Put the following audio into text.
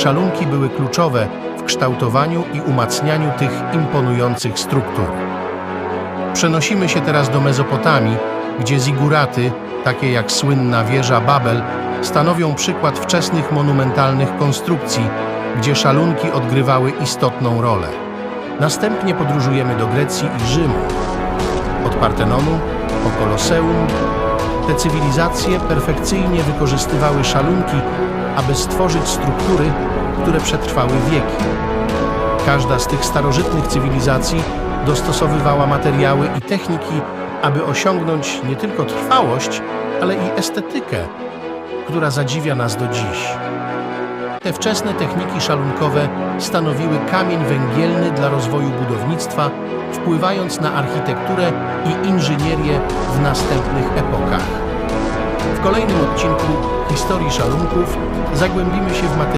szalunki były kluczowe w kształtowaniu i umacnianiu tych imponujących struktur. Przenosimy się teraz do Mezopotamii, gdzie ziguraty, takie jak słynna wieża Babel, stanowią przykład wczesnych monumentalnych konstrukcji, gdzie szalunki odgrywały istotną rolę. Następnie podróżujemy do Grecji i Rzymu. Od Partenonu po Koloseum, te cywilizacje perfekcyjnie wykorzystywały szalunki, aby stworzyć struktury, które przetrwały wieki. Każda z tych starożytnych cywilizacji dostosowywała materiały i techniki, aby osiągnąć nie tylko trwałość, ale i estetykę, która zadziwia nas do dziś. Te wczesne techniki szalunkowe stanowiły kamień węgielny dla rozwoju budownictwa, wpływając na architekturę i inżynierię w następnych epokach. W kolejnym odcinku historii szalunków zagłębimy się w materiały